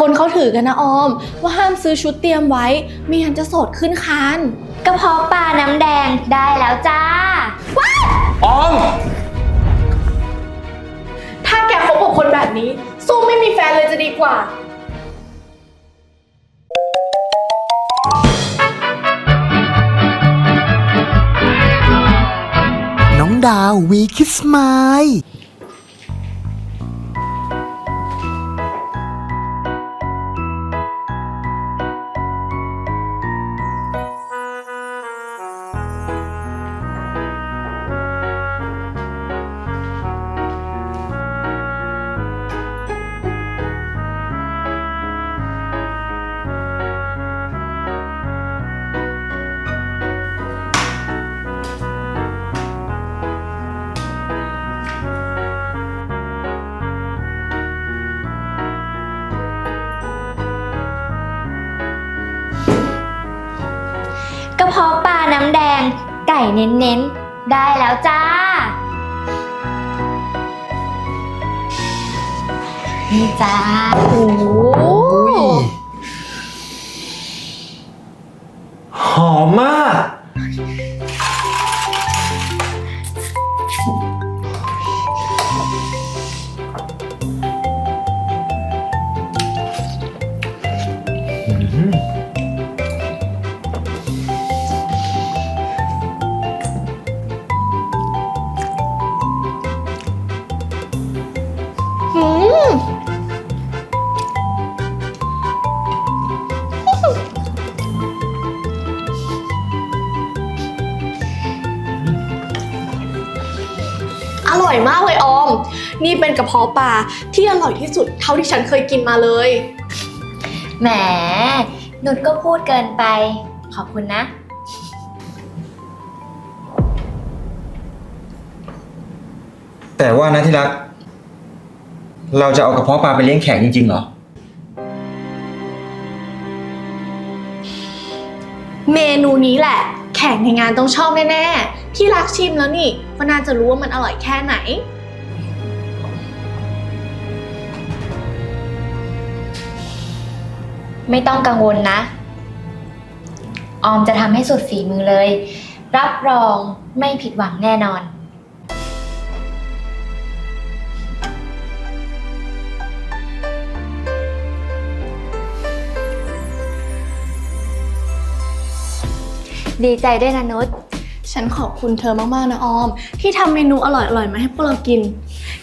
คนเขาถือกันนะออม ว่าห้ามซื้อชุดเตรียมไว้ไม่งั้นจะโสดขึ้นคานกระเพาะปลาน้ำแดงได้แล้วจ้า ออม ถ้าแกคบกับคนแบบนี้ สู้ไม่มีแฟนเลยจะดีกว่า น้องดาววีคิสมา เน้นๆ ได้แล้วจ้า นี่จ้า โอ้ นี่เป็นกระเพาะปลาที่อร่อยที่สุดเท่าที่ฉันเคยกินมาเลย แหม นุชก็พูดเกินไป ขอบคุณนะ แต่ว่านะที่รัก เราจะเอากระเพาะปลาไปเลี้ยงแขกจริงๆเหรอ เมนูนี้แหละ แขกในงานต้องชอบแน่ๆ ที่รักชิมแล้วนี่ก็น่าจะรู้ว่ามันอร่อยแค่ไหน ไม่ต้องกังวลนะ ออมจะทำให้สุดฝีมือเลย รับรองไม่ผิดหวังแน่นอน ดีใจด้วยนะนุชฉันขอบคุณเธอมาก ๆ นะออม ที่ทำเมนูอร่อย ๆ มาให้พวกเรากิน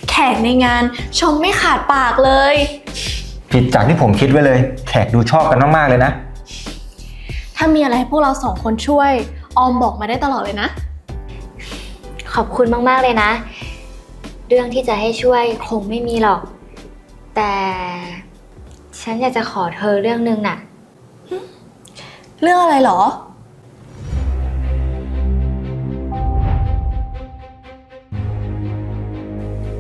แขกในงานชมไม่ขาดปากเลย ผิดจากที่ผมคิดไว้เลย แขกดูชอบกันมาก ๆ เลยนะ ถ้ามีอะไรให้พวกเราสองคนช่วย ออมบอกมาได้ตลอดเลยนะ ขอบคุณมากๆเลยนะ เรื่องที่จะให้ช่วยคงไม่มีหรอก แต่ฉันอยากจะขอเธอเรื่องหนึงน่ะ เรื่องอะไรเหรอ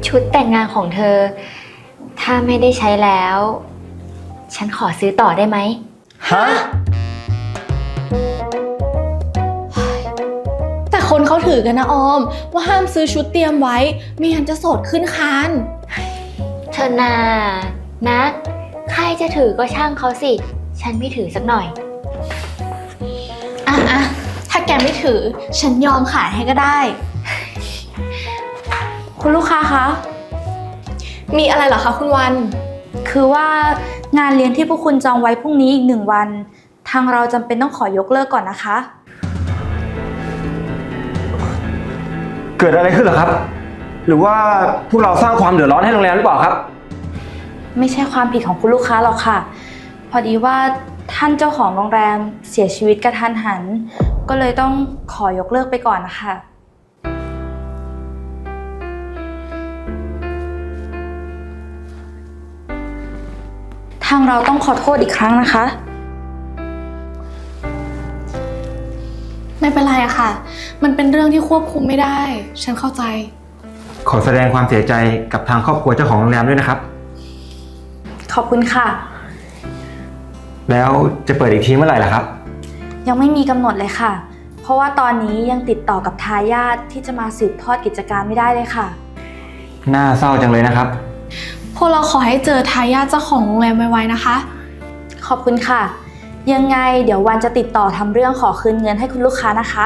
ชุดแต่งงานของเธอ ถ้าไม่ได้ใช้แล้ว ฉันขอซื้อต่อได้ไหม ฮะ แต่คนเขาถือกันนะออม ว่าห้ามซื้อชุดเตรียมไว้ไม่งั้นจะโสดขึ้นคาน เธอนานะ ใครจะถือก็ช่างเขาสิ ฉันไม่ถือสักหน่อย อะอะถ้าแกไม่ถือ ฉันยอมขายให้ก็ได้ คุณลูกค้าคะ มีอะไรเหรอคะคุณวัน คือว่างานเลี้ยงที่พวกคุณจองไว้พรุ่งนี้อีกหนึ่งวัน ทางเราจำเป็นต้องขอยกเลิกก่อนนะคะ เกิดอะไรขึ้นเหรอครับ หรือว่าพวกเราสร้างความเดือดร้อนให้โรงแรมหรือเปล่าครับ ไม่ใช่ความผิดของคุณลูกค้าหรอกค่ะ พอดีว่าท่านเจ้าของโรงแรมเสียชีวิตกระทันหัน ก็เลยต้องขอยกเลิกไปก่อนนะคะ ทางเราต้องขอโทษอีกครั้งนะคะ ไม่เป็นไรอะค่ะ มันเป็นเรื่องที่ควบคุมไม่ได้ ฉันเข้าใจ ขอแสดงความเสียใจกับทางครอบครัวเจ้าของโรงแรมด้วยนะครับ ขอบคุณค่ะ แล้วจะเปิดอีกทีเมื่อไหร่ล่ะครับ ยังไม่มีกำหนดเลยค่ะ เพราะว่าตอนนี้ยังติดต่อกับทายาทที่จะมาสืบทอดกิจการไม่ได้เลยค่ะ น่าเศร้าจังเลยนะครับ พวกเราขอให้เจอทายาทเจ้าของโรงแรมไวๆนะคะ ขอบคุณค่ะ ยังไงเดี๋ยววันจะติดต่อทำเรื่องขอคืนเงินให้คุณลูกค้านะคะ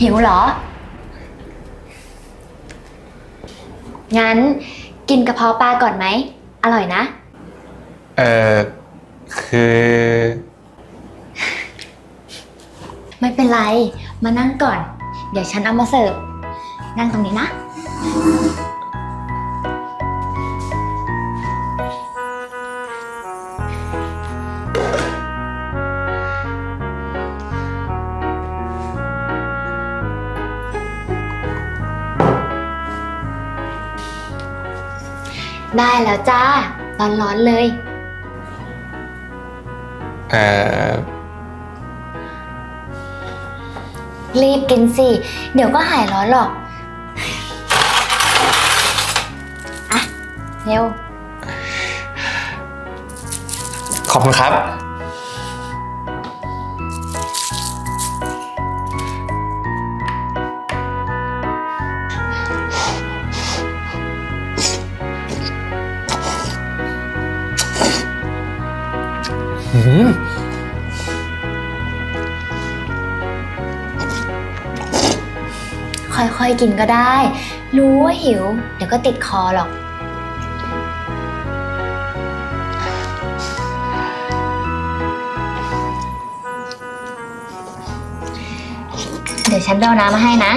หิวเหรอ งั้นกินกระเพาะปลาก่อนไหม อร่อยนะ เอ่อคือ ไม่เป็นไร มานั่งก่อน เดี๋ยวฉันเอามาเสิร์ฟ นั่งตรงนี้นะ ได้แล้วจ้า ร้อนๆเลย เอ่อ รีบกินสิ เดี๋ยวก็หายร้อนหรอก อะ เร็ว ขอบคุณครับ ค่อยๆกินก็ได้ รู้ว่าหิว เดี๋ยวก็ติดคอหรอก เดี๋ยวฉันไปเอาน้ำมาให้นะ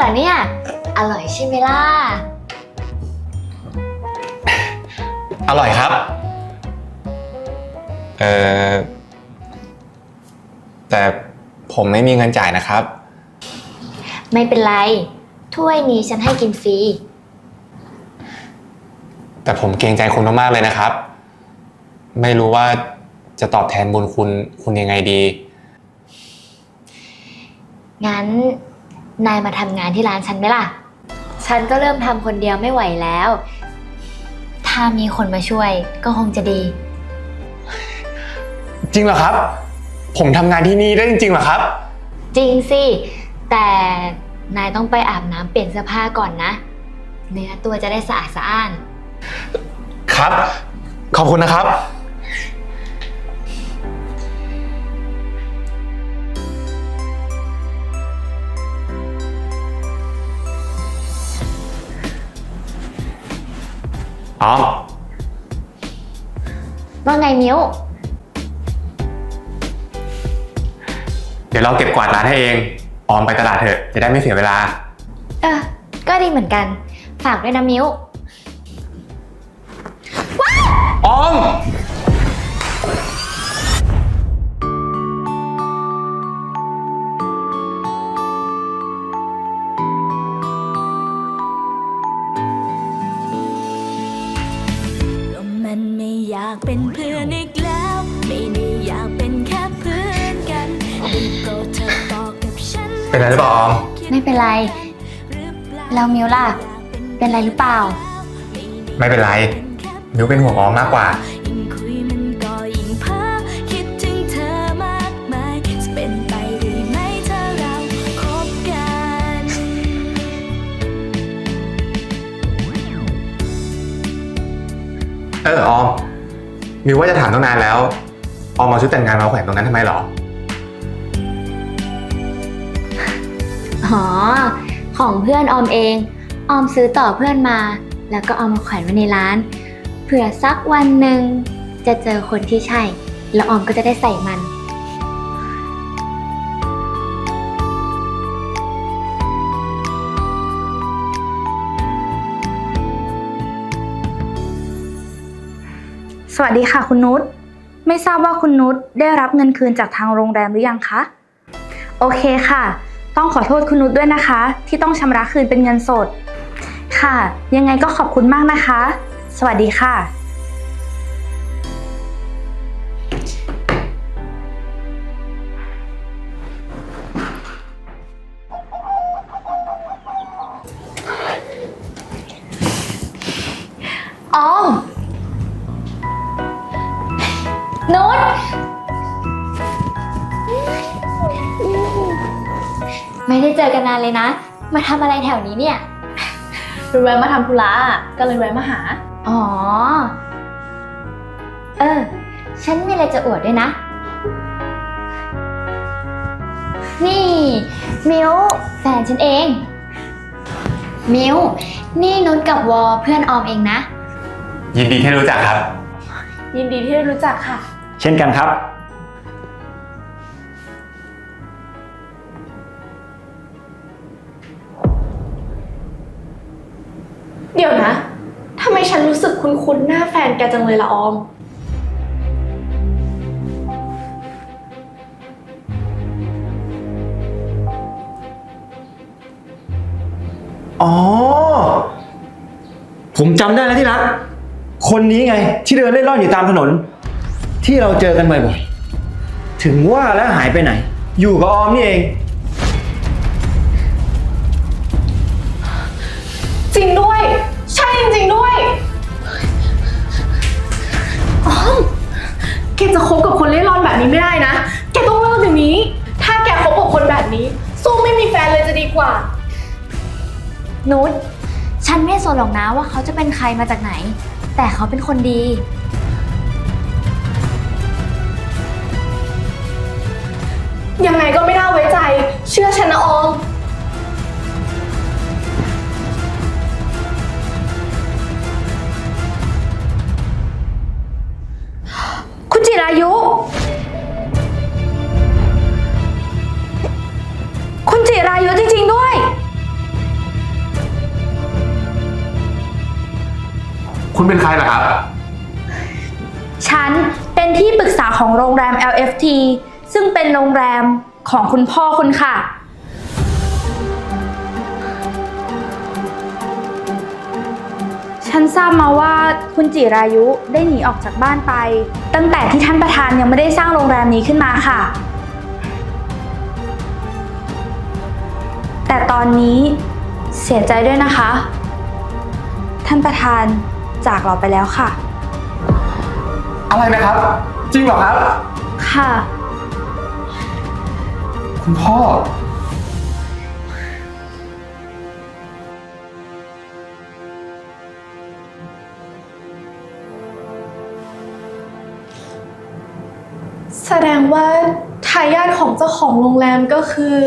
เกลี้ยงเลยเหรอเนี่ย อร่อยใช่ไหมล่ะ อร่อยครับ เอ่อแต่ผมไม่มีเงินจ่ายนะครับ ไม่เป็นไร ถ้วยนี้ฉันให้กินฟรี แต่ผมเกรงใจคุณมากๆเลยนะครับ ไม่รู้ว่าจะตอบแทนบุญคุณคุณยังไงดี งั้น นายมาทำงานที่ร้านฉันไหมล่ะ ฉันก็เริ่มทำคนเดียวไม่ไหวแล้ว ถ้ามีคนมาช่วยก็คงจะดี จริงเหรอครับ ผมทำงานที่นี่ได้จริงๆเหรอครับ จริงสิ แต่นายต้องไปอาบน้ำเปลี่ยนเสื้อผ้าก่อนนะ เนื้อตัวจะได้สะอาดสะอ้าน ครับ ขอบคุณนะครับ อ๋อว่าไงมิ้ว เดี๋ยวเราเก็บกวาดร้านให้เอง ออมไปตลาดเถอะ จะได้ไม่เสียเวลา เออ ก็ดีเหมือนกัน ฝากด้วยนะมิ้ว ออม เป็นไรแล้วมิ้วล่ะ เป็นไรหรือเปล่า ไม่เป็นไรมิวเป็นห่วงออมมากกว่ายิ่งคุยมันก็ยิ่งเพ้อคิดถึงเธอมากมายจะเป็นไปได้ไหมถ้าเราคบกันเออออมมิวว่าจะถามตั้งนานแล้ว ออมเอาชุดแต่งงานมาแขวนตรงนั้นทำไมเหรอ อ๋อ ของเพื่อนออมเอง ออมซื้อต่อเพื่อนมา แล้วก็เอามาแขวนไว้ในร้าน เผื่อสักวันหนึ่งจะเจอคนที่ใช่ แล้วออมก็จะได้ใส่มัน สวัสดีค่ะคุณนุช ไม่ทราบว่าคุณนุชได้รับเงินคืนจากทางโรงแรมหรือยังคะ โอเคค่ะ ต้องขอโทษคุณนุชด้วยนะคะ ที่ต้องชำระคืนเป็นเงินสด ค่ะ ยังไงก็ขอบคุณมากนะคะ สวัสดีค่ะ ออมนุช ไม่ได้เจอกันนานเลยนะ มาทำอะไรแถวนี้เนี่ย แวะมาทำธุระก็เลยแวะมาหา อ๋อ เออ ฉันมีอะไรจะอวดด้วยนะ นี่ มิวแฟนฉันเอง มิวนี่นุชกับวอเพื่อนออมเองนะ ยินดีที่รู้จักครับ ยินดีที่ได้รู้จักค่ะ เช่นกันครับ คุ้นๆหน้าแฟนแกจังเลยละออม อ๋อ ผมจำได้แล้วที่รัก คนนี้ไง ที่เดินเล่นร่อนอยู่ตามถนน ที่เราเจอกันบ่อยๆ ถึงว่าแล้วหายไปไหน อยู่กับออมนี่เอง จริงด้วย ใช่จริงๆด้วยออ มแกจะคบกับคนเล่ร่อนแบบนี้ไม่ได้นะ แกต้องเลิกเดี๋ยวนี้ ถ้าแกคบกับคนแบบนี้ สู้ไม่มีแฟนเลยจะดีกว่า นุชฉันไม่สนหรอกนะว่าเขาจะเป็นใครมาจากไหน แต่เขาเป็นคนดี ยังไงก็ไม่น่าไว้ใจ แรม LFT ซึ่งเป็นโรงแรมของคุณพ่อคุณค่ะ ฉันทราบมาว่าคุณจิรายุได้หนีออกจากบ้านไป ตั้งแต่ที่ท่านประธานยังไม่ได้สร้างโรงแรมนี้ขึ้นมาค่ะ แต่ตอนนี้เสียใจด้วยนะคะ ท่านประธานจากเราไปแล้วค่ะ อะไรนะครับ จริงเหรอครับ ค่ะ คุณพ่อ แสดงว่าทายาทของเจ้าของโรงแรมก็คือ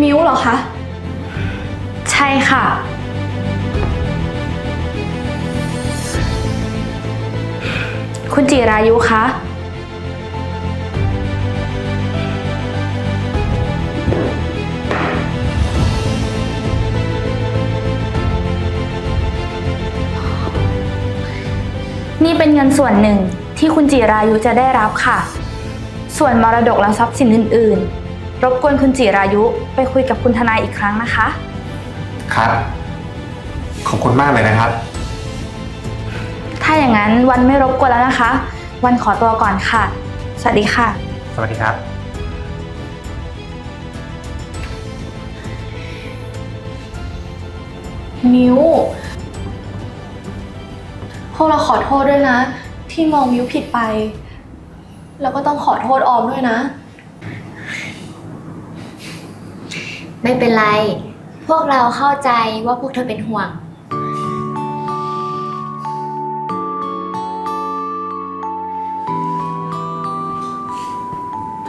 มิวเหรอคะ ใช่ค่ะ คุณจิรายุคะ นี่เป็นเงินส่วนหนึ่งที่คุณจิรายุจะได้รับค่ะ ส่วนมรดกและทรัพย์สินอื่น ๆ รบกวนคุณจิรายุไปคุยกับคุณทนายอีกครั้งนะคะ ครับ ขอบคุณมากเลยนะครับ ถ้าอย่างนั้นวันไม่รบกวนแล้วนะคะ วันขอตัวก่อนค่ะ สวัสดีค่ะ สวัสดีครับ มิวพวกเราขอโทษด้วยนะ ที่มองมิวผิดไป แล้วก็ต้องขอโทษออมด้วยนะ ไม่เป็นไร พวกเราเข้าใจว่าพวกเธอเป็นห่วง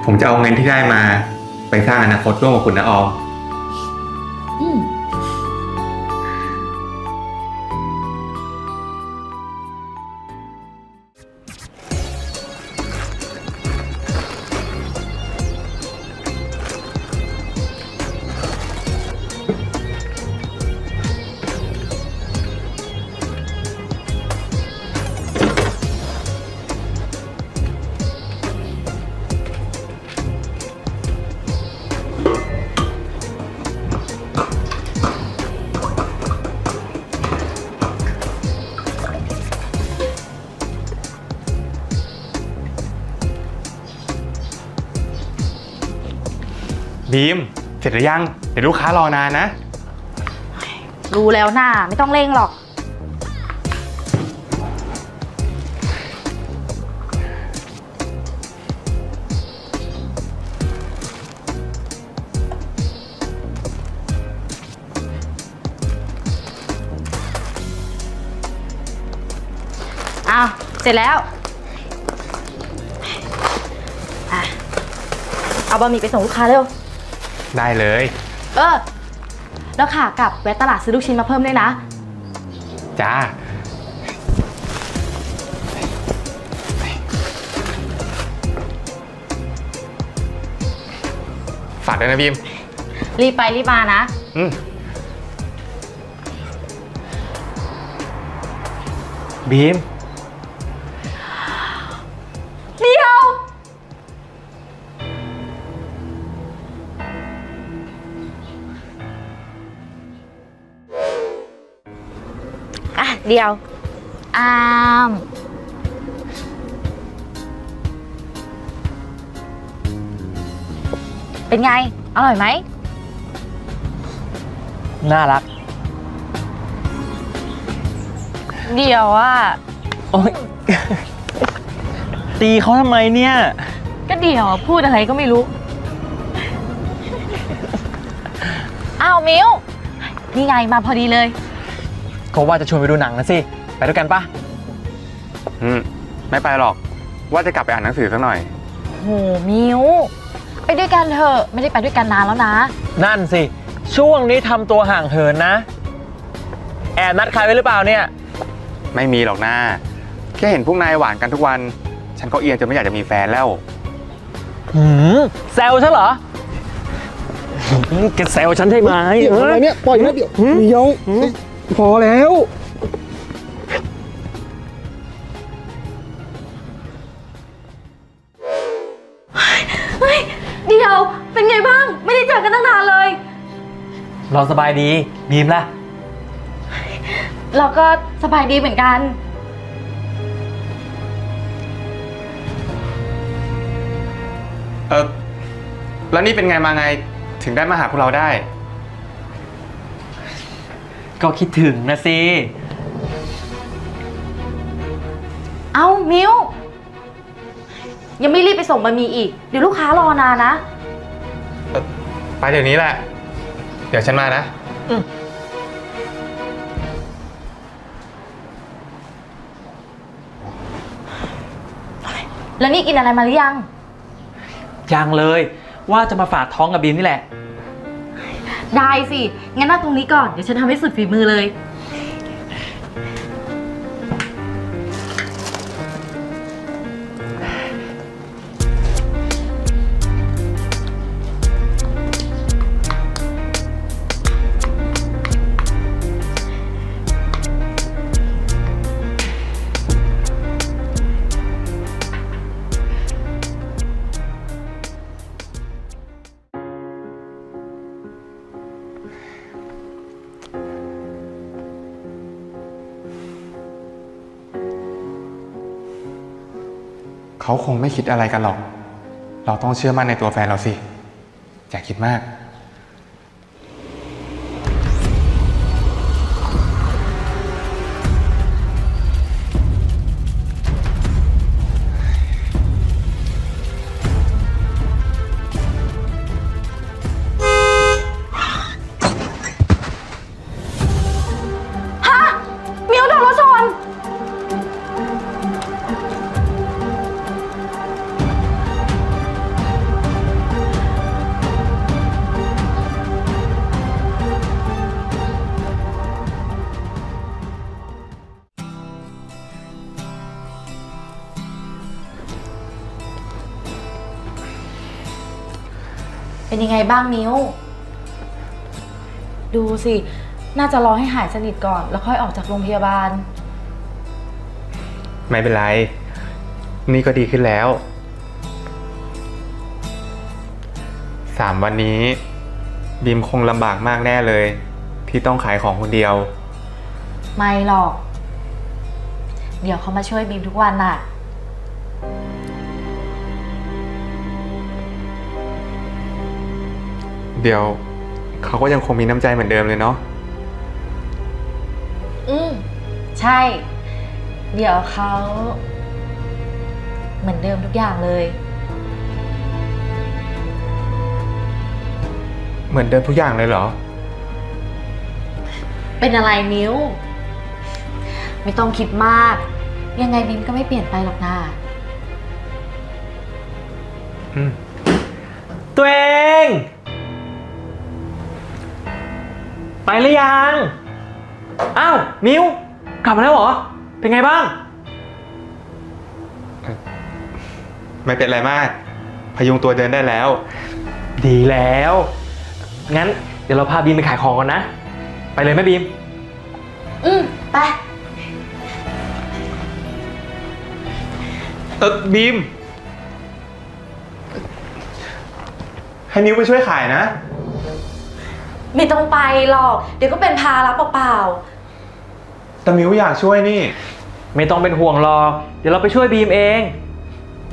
ผมจะเอาเงินที่ได้มา ไปสร้างอนาคตร่วมกับคุณนะออม บีมเสร็จหรือยัง เดี๋ยวลูกค้ารอนานนะ รู้แล้วน่าไม่ต้องเร่งหรอก อ้าว เสร็จแล้วอะเอาบะหมี่ไปส่งลูกค้าเร็ว ได้เลย เออ แล้วค่ะกลับแวะตลาดซื้อลูกชิ้นมาเพิ่มด้วยนะ จ้า ฝากด้วยนะบีมรีบไปรีบมานะ อืมบีม เดียว อามเป็นไง อร่อยไหม น่ารัก เดียวอะ โอ๊ย ตีเขาทำไมเนี่ย ก็เดี๋ยวพูดอะไรก็ไม่รู้ อ้าวมิวนี่ไงมาพอดีเลย เขาว่าจะชวนไปดูหนังนะสิ ไปด้วยกันปะอืมไม่ไปหรอก ว่าจะกลับไปอ่านหนังสือสักหน่อย โหมิวไปด้วยกันเถอะไม่ได้ไปด้วยกันนานแล้วนะ นั่นสิ ช่วงนี้ทำตัวห่างเหินนะ แอบนัดใครไว้หรือเปล่าเนี่ย ไม่มีหรอกนะแค่เห็นพวกนายหวานกันทุกวัน ฉันก็เอียนจนไม่อยากจะมีแฟนแล้ว หืมแซวฉันเหรอหืมแกแซวฉันใช่ไหมเดี๋ยวอะไรเนี่ยปล่อยนะเดี๋ยวเดี๋ยว พอแล้วเดี๋ยว เป็นไงบ้าง ไม่ได้เจอกันตั้งนานเลย เราสบายดีบีมล่ะ เราก็สบายดีเหมือนกัน เออแล้วนี่เป็นไงมาไงถึงได้มาหาพวกเราได้ ก็คิดถึงนะสิ เอ้ามิวยังไม่รีบไปส่งบะหมี่อีก เดี๋ยวลูกค้ารอนานนะ ไปเดี๋ยวนี้แหละ เดี๋ยวฉันมานะ แล้วนี่กินอะไรมาหรือยัง ยังเลยว่าจะมาฝากท้องกับบีมนี่แหละ ได้สิ งั้นเอาตรงนี้ก่อน เดี๋ยวฉันทำให้สุดฝีมือเลย เขาคงไม่คิดอะไรกันหรอก เราต้องเชื่อมั่นในตัวแฟนเราสิ อย่าคิดมาก เป็นยังไงบ้างนิ้ว ดูสิ น่าจะรอให้หายสนิทก่อน แล้วค่อยออกจากโรงพยาบาล ไม่เป็นไร นี่ก็ดีขึ้นแล้ว สามวันนี้ บีมคงลำบากมากแน่เลย ที่ต้องขายของคนเดียว ไม่หรอก เดี๋ยวเขามาช่วยบีมทุกวันน่ะ เดี๋ยว เขาก็ยังคงมีน้ำใจเหมือนเดิมเลยเนาะอืมใช่ เดี๋ยวเขา เหมือนเดิมทุกอย่างเลย เหมือนเดิมทุกอย่างเลยเหรอ เป็นอะไรนิ้ว ไม่ต้องคิดมาก ยังไงบีมก็ไม่เปลี่ยนไปหรอกนะอืม ตัวเอง ไปหรือยัง อ้าว มิว กลับมาแล้วเหรอ เป็นไงบ้าง ไม่เป็นไรมาก พยุงตัวเดินได้แล้ว ดีแล้ว งั้นเดี๋ยวเราพาบีมไปขายของก่อนนะ ไปเลยแม่บีม อืมไป เออบีม ให้นิ้วไปช่วยขายนะ ไม่ต้องไปหรอก เดี๋ยวก็เป็นภาระเปล่าแต่มิวอยากช่วยนี่ ไม่ต้องเป็นห่วงหรอกเดี๋ยวเราไปช่วยบีมเอง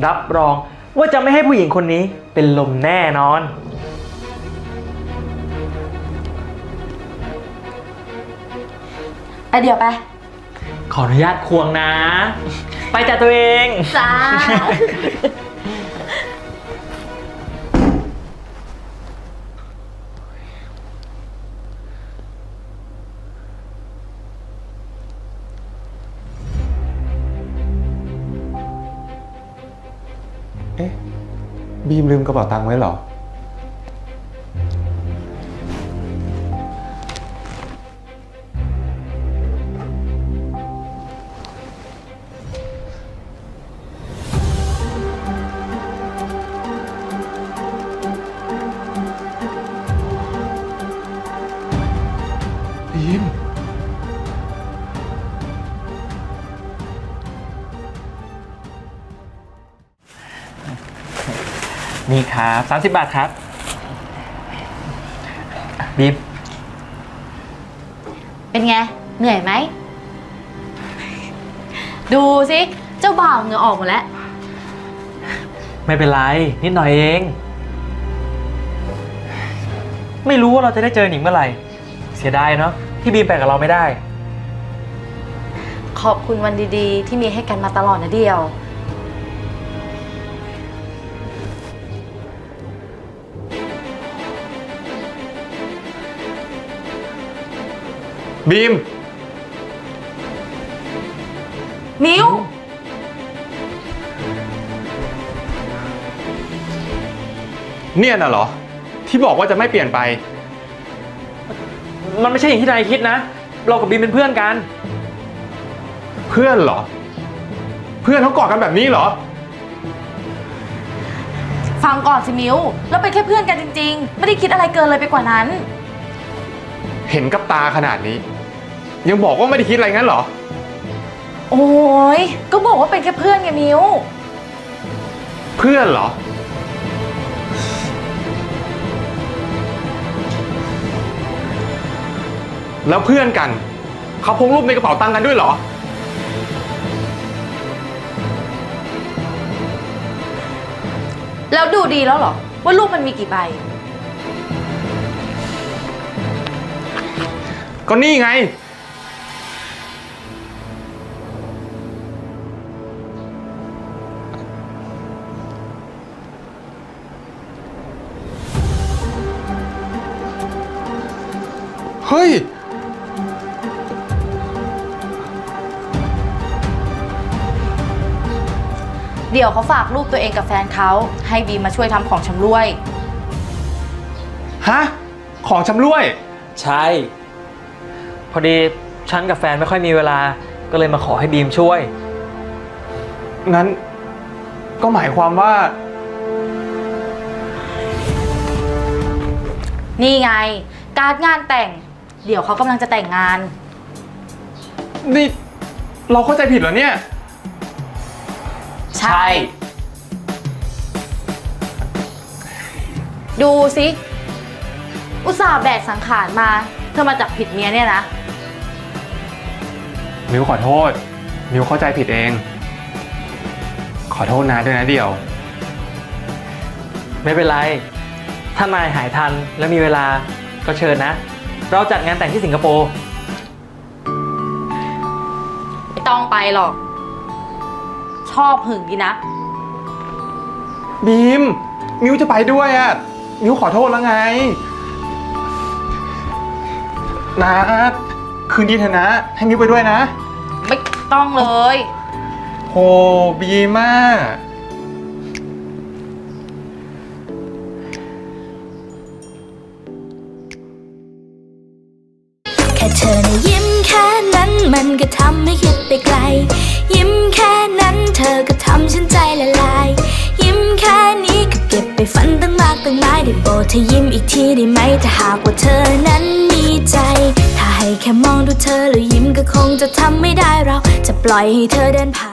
รับรองว่าจะไม่ให้ผู้หญิงคนนี้เป็นลมแน่นอน ๆไปเดี๋ยวไป ขออนุญาตควงนะ ไปจัดตัวเอง จ้า บีมลืมกระเป๋าตังค์ไว้เหรอ ครับ30บาทครับบีมเป็นไง เหนื่อยไหม ดูสิเจ้าบ่าวเหงื่อออกหมดแล้ว ไม่เป็นไร นิดหน่อยเอง ไม่รู้ว่าเราจะได้เจอหนิงเมื่อไหร่ เสียดายเนาะที่บีมไปกับเราไม่ได้ ขอบคุณวันดีๆ ที่มีให้กันมาตลอดนะเดียว บีมมิวเนี่ยน่ะเหรอ ที่บอกว่าจะไม่เปลี่ยนไป มันไม่ใช่อย่างที่นายคิดนะ เรากับบีมเป็นเพื่อนกัน เพื่อนเหรอ เพื่อนเขากอดกันแบบนี้เหรอ ฟังก่อนสิมิวเราเป็นแค่เพื่อนกันจริง ๆ ไม่ได้คิดอะไรเกินเลยไปกว่านั้น เห็นกับตาขนาดนี้ ยังบอกว่าไม่ได้คิดอะไรงั้นเหรอ โอ้ยก็บอกว่าเป็นแค่เพื่อนไงมิวเพื่อนเหรอ แล้วเพื่อนกัน เขาพกรูปในกระเป๋าตังค์กันด้วยเหรอ แล้วดูดีแล้วเหรอ ว่าลูกมันมีกี่ใบ ก็นี่ไง ฮ้ย เดี๋ยวเขาฝากรูปตัวเองกับแฟนเขาให้บีมมาช่วยทำของชำร่วย ฮะ ของชำร่วย ใช่ พอดีฉันกับแฟนไม่ค่อยมีเวลา ก็เลยมาขอให้บีมช่วย งั้น ก็หมายความว่า นี่ไง การ์ดงานแต่ง เดี๋ยวเขากำลังจะแต่งงาน นี่เราเข้าใจผิดเหรอเนี่ย ใช่ ดูสิ อุตส่าห์แบกสังขารมา เธอมาจากผิดเมียเนี่ยนะ มิวขอโทษ มิวเข้าใจผิดเอง ขอโทษนะด้วยนะเดี่ยว ไม่เป็นไร ถ้านายหายทันและมีเวลาก็เชิญนะ เราจัดงานแต่งที่สิงคโปร์ไม่ต้องไปหรอก ชอบหึงดีนะ บีม มิวจะไปด้วยอะมิวขอโทษแล้วไง นะคืนดีเถอะนะ ให้มิวไปด้วยนะ ไม่ต้องเลย โหบีมา ไกล ยิ้มแค่นั้นเธอก็ทำฉันใจละลาย ยิ้มแค่นี้ก็เก็บไปฝันตั้งมากตั้งหลายได้โปรดเธอยิ้มอีกทีได้ไหมถ้าหากว่าเธอนั้นมีใจ ถ้าให้แค่มองดูเธอแล้วยิ้มก็คงจะทำไม่ได้เราจะปล่อยให้เธอเดินผ่าน